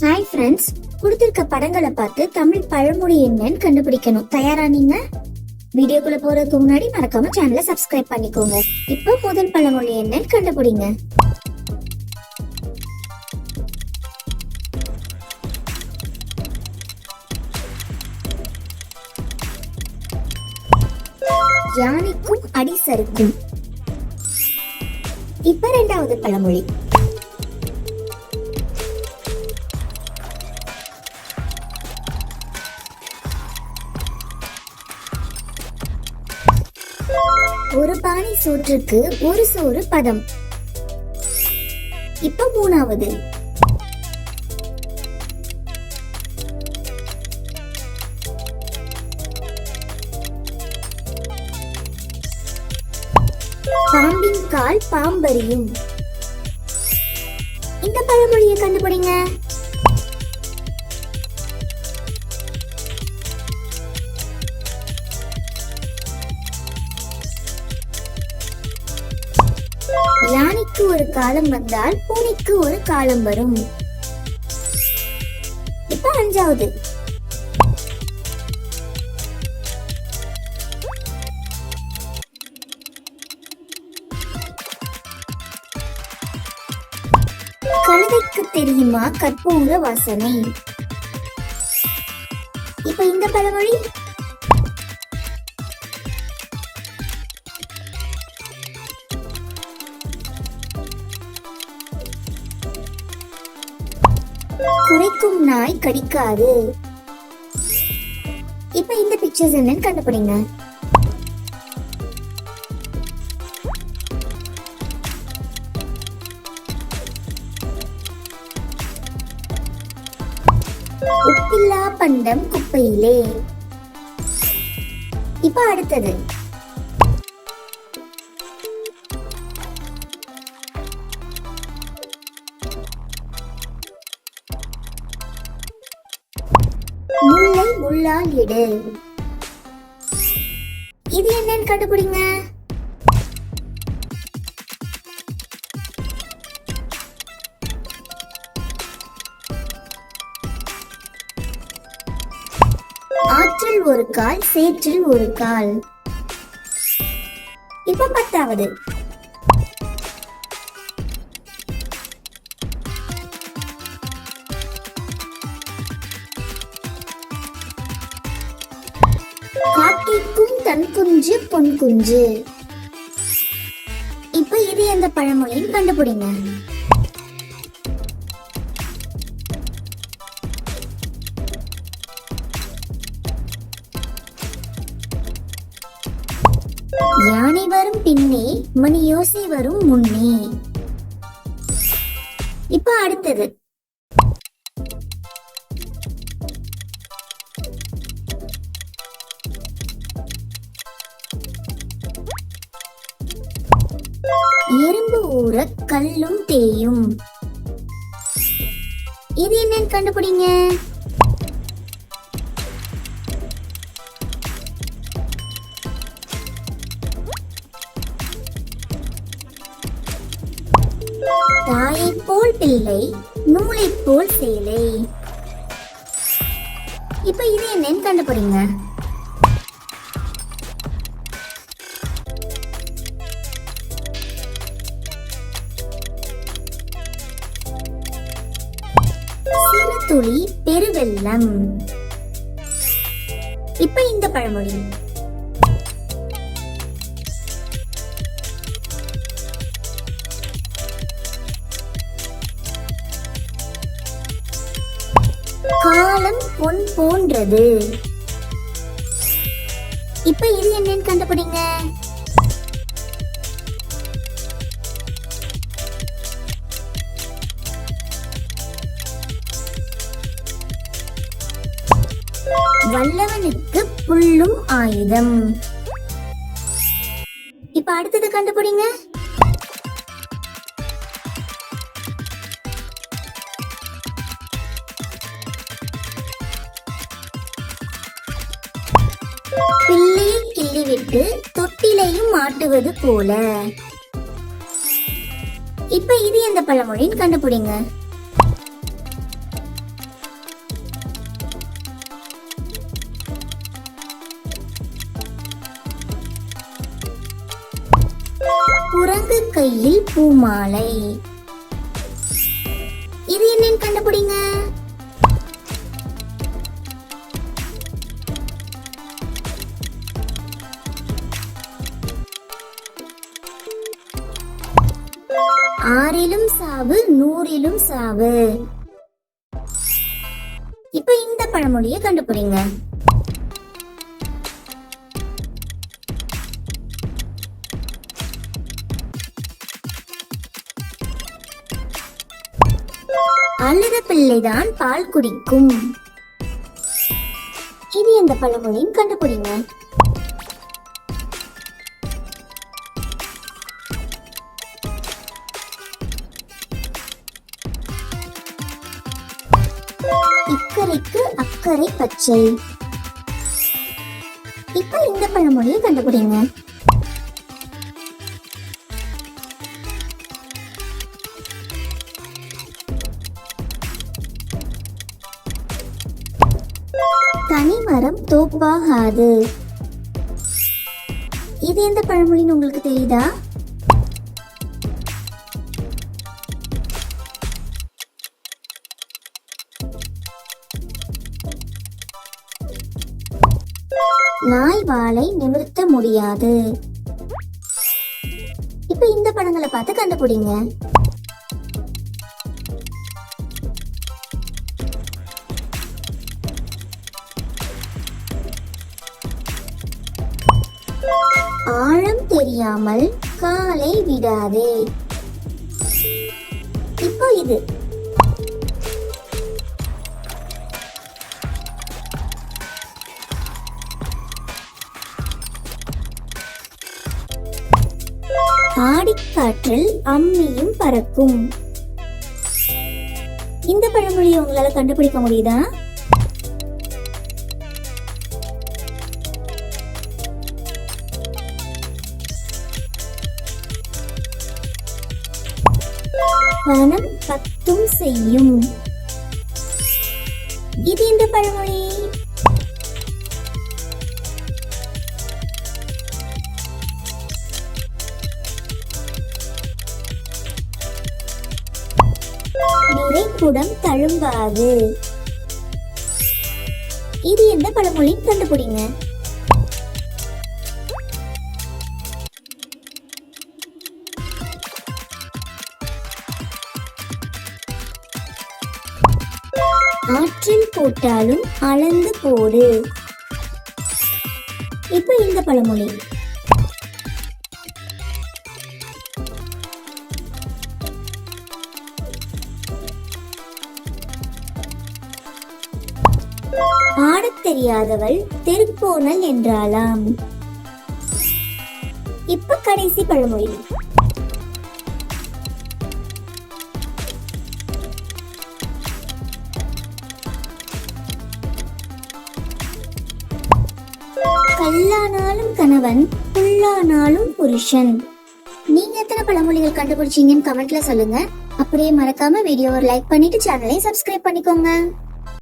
Hi friends கொடுத்திருக்க படங்களை பார்த்து தமிழ் பழமொழி என்னன்னு கண்டுபிடிக்கணும். தயாரா நீங்க? வீடியோக்குள்ள போறதுக்கு முன்னாடி மறக்காம சேனலை சப்ஸ்கிரைப் பண்ணிக்கோங்க. இப்போ முதல் பழமொழி என்னன்னு கண்டுபிடிங்க. யானைக்கும் அடி சறுக்கும் இப்ப ரெண்டாவது பழமொழி. ஒரு பானை சோற்றுக்கு ஒரு சோறு பதம். இப்ப மூணாவது. பாம்பின் கால் பாம்பறியும். இந்த பழமொழியை கண்டுபிடிங்க. யானைக்கு ஒரு காலம் வந்தால் பூனைக்கு ஒரு காலம் வரும். இப்ப அஞ்சாவது. கழுதைக்கு தெரியுமா கற்பூர வாசனை? இப்ப இந்த பழமொழி. குறைக்கும் நாய் கடிக்காது. இப்ப இந்த பிக்சர்ஸ் என்னன்னு கண்டுபிடிங்க. உப்பில்லா பண்டம் குப்பையிலே. இப்ப அடுத்தது. முல்லை முள்ளால் இடு இது என்னன்னு கண்டுபிடிங்க. ஆற்றில் ஒரு கால் சேற்றில் ஒரு கால். இப்ப பத்தாவது. காக்கைக்கும் தன் குஞ்சு பொன் குஞ்சு இப்ப இது எந்த பழமொழியும் கண்டுபிடிங்க. யானை வரும் பின்னே மணி யோசை வரும் முன்னே. இப்ப அடுத்தது. ஊற கல்லும் தேயும். இது என்னன்னு கண்டுபிடிங்க. தாயைப் போல் பிள்ளை நூலைப் போல் சேலை. இப்ப இது என்னன்னு கண்டுபிடிங்க. துளி பெருவெள்ளம். இப்ப இந்த பழமொழி. காலம் பொன் போன்றது. இப்ப இது என்னன்னு கண்டுபிடிங்க. வல்லவனுக்கு புல்லும் ஆயுதம். இப்ப அடுத்தது கண்டுபிடிங்க. பிள்ளையை கிள்ளிவிட்டு தொட்டிலையும் மாட்டுவது போல. இப்ப இது எந்த பழமொழின்னு கண்டுபிடிங்க. கையில் பூமாலை. இது என்னன்னு கண்டுபிடிங்க. ஆறிலும் சாவு நூறிலும் சாவு. இப்ப இந்த பழமொழியை கண்டுபிடிங்க. அழுத பிள்ளைதான் பால் குடிக்கும். இது எந்த பழமொழியும் கண்டுபிடிங்க. இக்கரைக்கு அக்கறை பச்சை. இப்ப இந்த பழமொழியை கண்டுபிடிங்க. மரம் தோப்பாகாது. இது எந்த பழமொழின்னு உங்களுக்கு தெரியுதா? நாய் வாளை நிமிர்த்த முடியாது. இப்ப இந்த படங்களை பார்த்து கண்டுபிடிங்க. ஆழம் தெரியாமல் காலை விடாதே. இப்போ இது. ஆடிக்காற்றில் அம்மியும் பறக்கும். இந்த பழமொழியை உங்களால கண்டுபிடிக்க முடியுதா? பணம் பத்தும் செய்யும். இது இந்த பழமொழி. நிறைக்குடம் தழும்பாது. இது எந்த பழமொழி கண்டுபிடிங்க. ஆற்றில் போட்டாலும் அளந்து போடு. இப்ப இந்த பழமொழி. ஆடத் தெரியாதவள் தெருப்போனல் என்றாலாம் இப்ப கடைசி பழமொழி. கல்லானாலும் கணவன் புல்லானாலும் புருஷன். நீங்க எத்தனை பழமொழிகள் கண்டுபிடிச்சீங்கன்னு கமெண்ட்ல சொல்லுங்க. அப்படியே மறக்காம வீடியோவை லைக் பண்ணிட்டு சேனலை சப்ஸ்கிரைப் பண்ணிக்கோங்க.